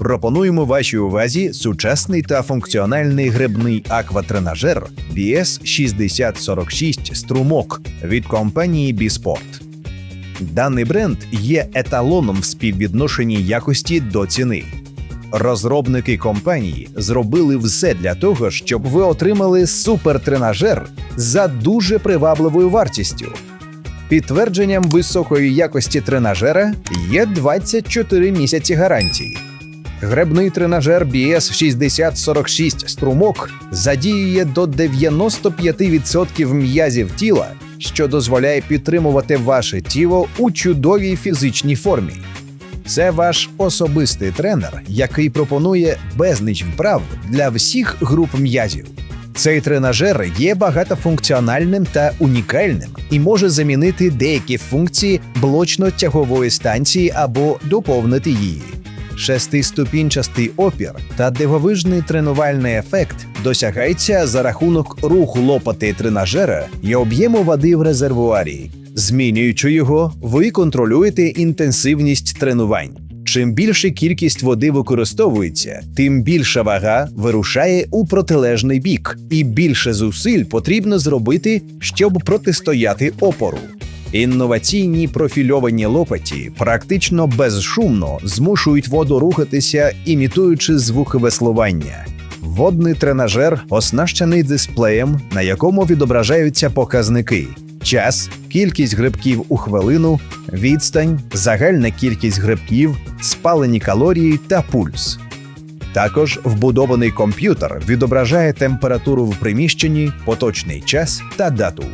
Пропонуємо вашій увазі сучасний та функціональний грибний акватренажер BS 6046 Струмок від компанії Біспорт. Даний бренд є еталоном в співвідношенні якості до ціни. Розробники компанії зробили все для того, щоб ви отримали супертренажер за дуже привабливою вартістю. Підтвердженням високої якості тренажера є 24 місяці гарантії. Гребний тренажер BS 6046 струмок задіює до 95% м'язів тіла, що дозволяє підтримувати ваше тіло у чудовій фізичній формі. Це ваш особистий тренер, який пропонує безліч вправ для всіх груп м'язів. Цей тренажер є багатофункціональним та унікальним і може замінити деякі функції блочно-тягової станції або доповнити її. Шестиступінчастий опір та дивовижний тренувальний ефект досягається за рахунок руху лопати тренажера і об'єму води в резервуарі. Змінюючи його, ви контролюєте інтенсивність тренувань. Чим більша кількість води використовується, тим більша вага вирушає у протилежний бік, і більше зусиль потрібно зробити, щоб протистояти опору. Інноваційні профільовані лопаті практично безшумно змушують воду рухатися, імітуючи звуки веслування. Водний тренажер оснащений дисплеєм, на якому відображаються показники: час, кількість грибків у хвилину, відстань, загальна кількість грибків, спалені калорії та пульс. Також вбудований комп'ютер відображає температуру в приміщенні, поточний час та дату.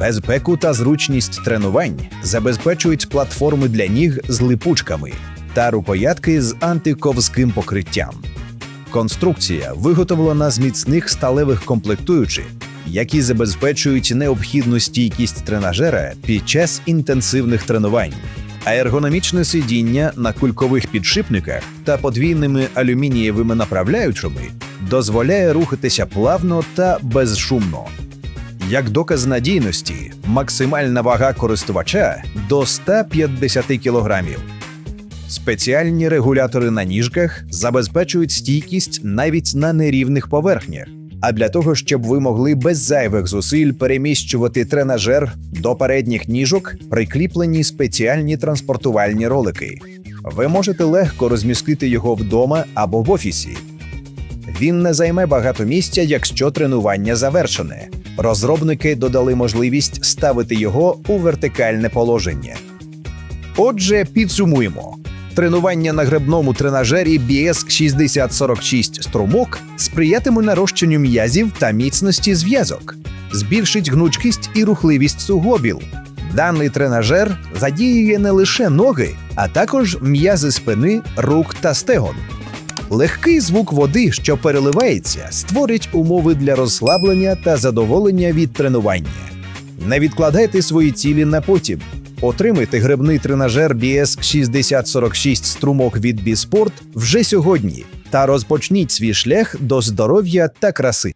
Безпеку та зручність тренувань забезпечують платформи для ніг з липучками та рукоятки з антиковським покриттям. Конструкція виготовлена з міцних сталевих комплектуючих, які забезпечують необхідну стійкість тренажера під час інтенсивних тренувань. А ергономічне сидіння на кулькових підшипниках та подвійними алюмінієвими направляючими дозволяє рухатися плавно та безшумно. Як доказ надійності, максимальна вага користувача до 150 кг. Спеціальні регулятори на ніжках забезпечують стійкість навіть на нерівних поверхнях. А для того, щоб ви могли без зайвих зусиль переміщувати тренажер до передніх ніжок, прикріплені спеціальні транспортувальні ролики. Ви можете легко розмістити його вдома або в офісі. Він не займе багато місця, якщо тренування завершене. Розробники додали можливість ставити його у вертикальне положення. Отже, підсумуємо. Тренування на гребному тренажері BS 6046 струмок сприятиме нарощенню м'язів та міцності зв'язок, збільшить гнучкість і рухливість суглобів. Даний тренажер задіює не лише ноги, а також м'язи спини, рук та стегон. Легкий звук води, що переливається, створить умови для розслаблення та задоволення від тренування. Не відкладайте свої цілі на потім. Отримайте гребний тренажер BS 6046 струмок від Біспорт вже сьогодні та розпочніть свій шлях до здоров'я та краси.